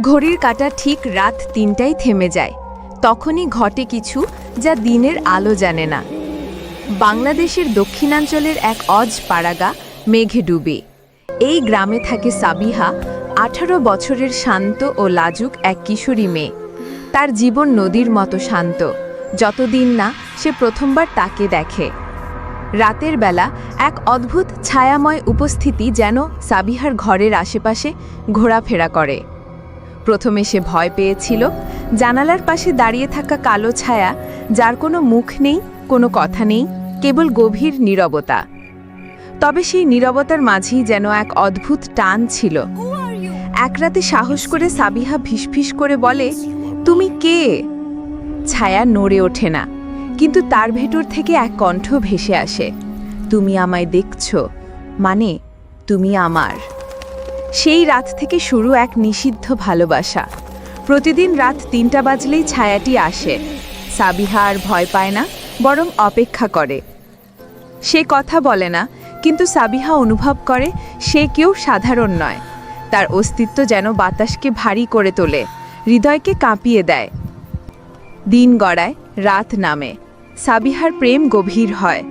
ঘড়ির কাঁটা ঠিক রাত তিনটায় থেমে যায়। তখনই ঘটে কিছু যা দিনের আলো জানে না। বাংলাদেশের দক্ষিণাঞ্চলের এক অজ পাড়াগা মেঘে ডুবে। এই গ্রামে থাকে সাবিহা, আঠারো বছরের শান্ত ও লাজুক এক কিশোরী মেয়ে। তার জীবন নদীর মতো শান্ত। যতদিন না সে প্রথমবার তাকে দেখে। রাতের বেলা এক অদ্ভুত ছায়াময় উপস্থিতি যেন সাবিহার ঘরের আশেপাশে ঘোরাফেরা করে। প্রথমে সে ভয় পেয়েছিল, জানালার পাশে দাঁড়িয়ে থাকা কালো ছায়া, যার কোনো মুখ নেই, কোনো কথা নেই, কেবল গভীর নীরবতা। তবে সেই নীরবতার মাঝেই যেন এক অদ্ভুত টান ছিল। এক রাতে সাহস করে সাবিহা ফিসফিস করে বলে, তুমি কে? ছায়া নড়ে ওঠে না, কিন্তু তার ভেতর থেকে এক কণ্ঠ ভেসে আসে, তুমি আমায় দেখছ মানে তুমি আমার। সেই রাত থেকে শুরু এক নিষিদ্ধ ভালোবাসা। প্রতিদিন রাত তিনটা বাজলেই ছায়াটি আসে। সাবিহা আর ভয় পায় না, বরং অপেক্ষা করে। সে কথা বলে না, কিন্তু সাবিহা অনুভব করে সে কেউ সাধারণ নয়। তার অস্তিত্ব যেন বাতাসকে ভারী করে তোলে, হৃদয়কে কাঁপিয়ে দেয়। দিন গড়ায়, রাত নামে। সাবিহার প্রেম গভীর হয়।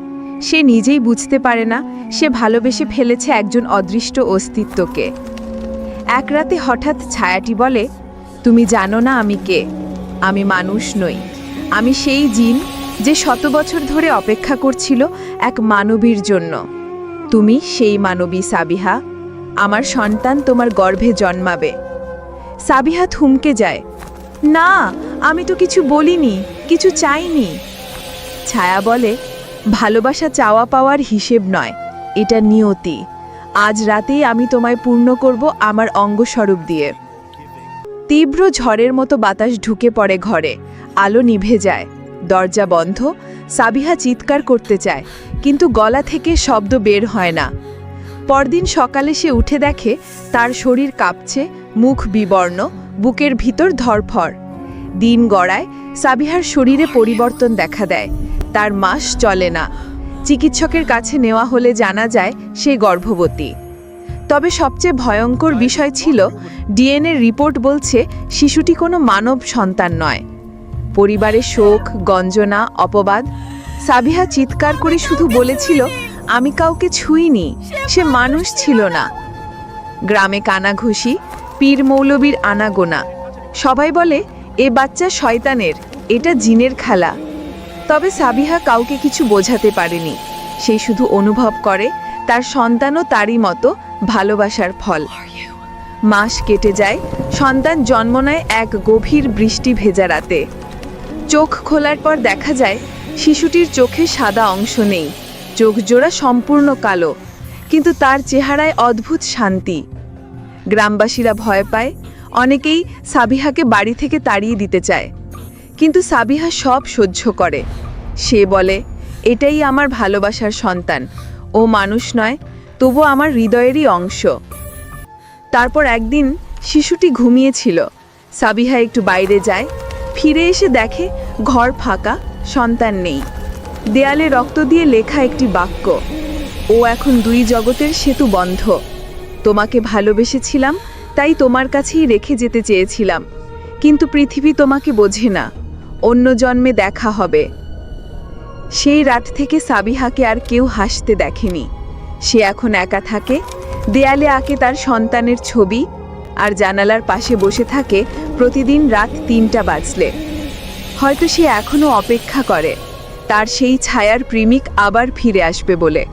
সে নিজেই বুঝতে পারে না, সে ভালোবেসে ফেলেছে একজন অদৃষ্ট অস্তিত্বকে। এক রাতে হঠাৎ ছায়াটি বলে, তুমি জানো না আমি কে? আমি মানুষ নই। আমি সেই জিন যে শত বছর ধরে অপেক্ষা করছিল এক মানবীর জন্য। তুমি সেই মানবী সাবিহা। আমার সন্তান তোমার গর্ভে জন্মাবে। সাবিহা থুমকে যায়, না, আমি তো কিছু বলিনি, কিছু চাইনি। ছায়া বলে ভালোবাসা চাওয়া পাওয়ার হিসেব নয়, এটা নিয়তি। আজ রাতেই আমি তোমায় পূর্ণ করব আমার অঙ্গস্বরূপ দিয়ে। তীব্র ঝড়ের মতো বাতাস ঢুকে পড়ে ঘরে, আলো নিভে যায়, দরজা বন্ধ, সাবিহা চিৎকার করতে চায়, কিন্তু গলা থেকে শব্দ বের হয় না। পরদিন সকালে সে উঠে দেখে তার শরীর কাঁপছে, মুখ বিবর্ণ, বুকের ভিতর ধরফর। দিন গড়ায় সাবিহার শরীরে পরিবর্তন দেখা দেয় তার মাস চলে না। চিকিৎসকের কাছে নেওয়া হলে জানা যায় সে গর্ভবতী। তবে সবচেয়ে ভয়ঙ্কর বিষয় ছিল, ডিএনএ রিপোর্ট বলছে শিশুটি কোনো মানব সন্তান নয়। পরিবারে শোক, গঞ্জনা, অপবাদ, সাবিহা চিৎকার করে শুধু বলেছিল, আমি কাউকে ছুঁইনি, সে মানুষ ছিল না। গ্রামে কানাঘুষি, পীর মৌলবীর আনাগোনা। সবাই বলে, এ বাচ্চা শয়তানের, এটা জিনের খেলা। তবে সাবিহা কাউকে কিছু বোঝাতে পারেনি। সে শুধু অনুভব করে তার সন্তানও তারই মতো ভালোবাসার ফল। মাস কেটে যায়, সন্তান জন্ম নেয় এক গভীর বৃষ্টি ভেজা রাতে। চোখ খোলার পর দেখা যায়, শিশুটির চোখে সাদা অংশ নেই। চোখ জোড়া সম্পূর্ণ কালো, কিন্তু তার চেহারায় অদ্ভুত শান্তি। গ্রামবাসীরা ভয় পায়, অনেকেই সাবিহাকে বাড়ি থেকে তাড়িয়ে দিতে চায়। কিন্তু সাবিহা সব সহ্য করে। সে বলে, এটাই আমার ভালোবাসার সন্তান। ও মানুষ নয় তবু আমার হৃদয়েরই অংশ। তারপর একদিন শিশুটি ঘুমিয়েছিল। সাবিহা একটু বাইরে যায়, ফিরে এসে দেখে ঘর ফাঁকা, সন্তান নেই। দেয়ালে রক্ত দিয়ে লেখা একটি বাক্য, ও এখন দুই জগতের সেতু বন্ধ। তোমাকে ভালোবেসেছিলাম, তাই তোমার কাছেই রেখে যেতে চেয়েছিলাম। কিন্তু পৃথিবী তোমাকে বোঝে না। অন্য জন্মে দেখা হবে। সেই রাত থেকে সাবিহাকে আর কেউ হাসতে দেখেনি। সে এখন একা থাকে, দেয়ালে আঁকে তার সন্তানের ছবি আর জানালার পাশে বসে থাকে প্রতিদিন রাত তিনটা বাজলে। হয়তো সে এখনও অপেক্ষা করে, তার সেই ছায়ার প্রেমিক আবার ফিরে আসবে বলে।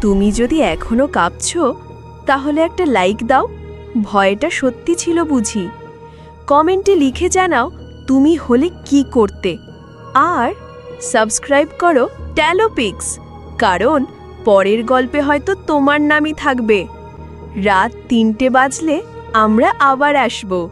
তুমি যদি এখনও কাঁপছো, তাহলে একটা লাইক দাও, ভয়টা সত্যি ছিল বুঝি। কমেন্টে লিখে জানাও তুমি হলে কি করতে? আর সাবস্ক্রাইব করো ট্যালোপিক্স কারণ পরের গল্পে হয়তো তোমার নামই থাকবে। রাত তিনটে বাজলে আমরা আবার আসব।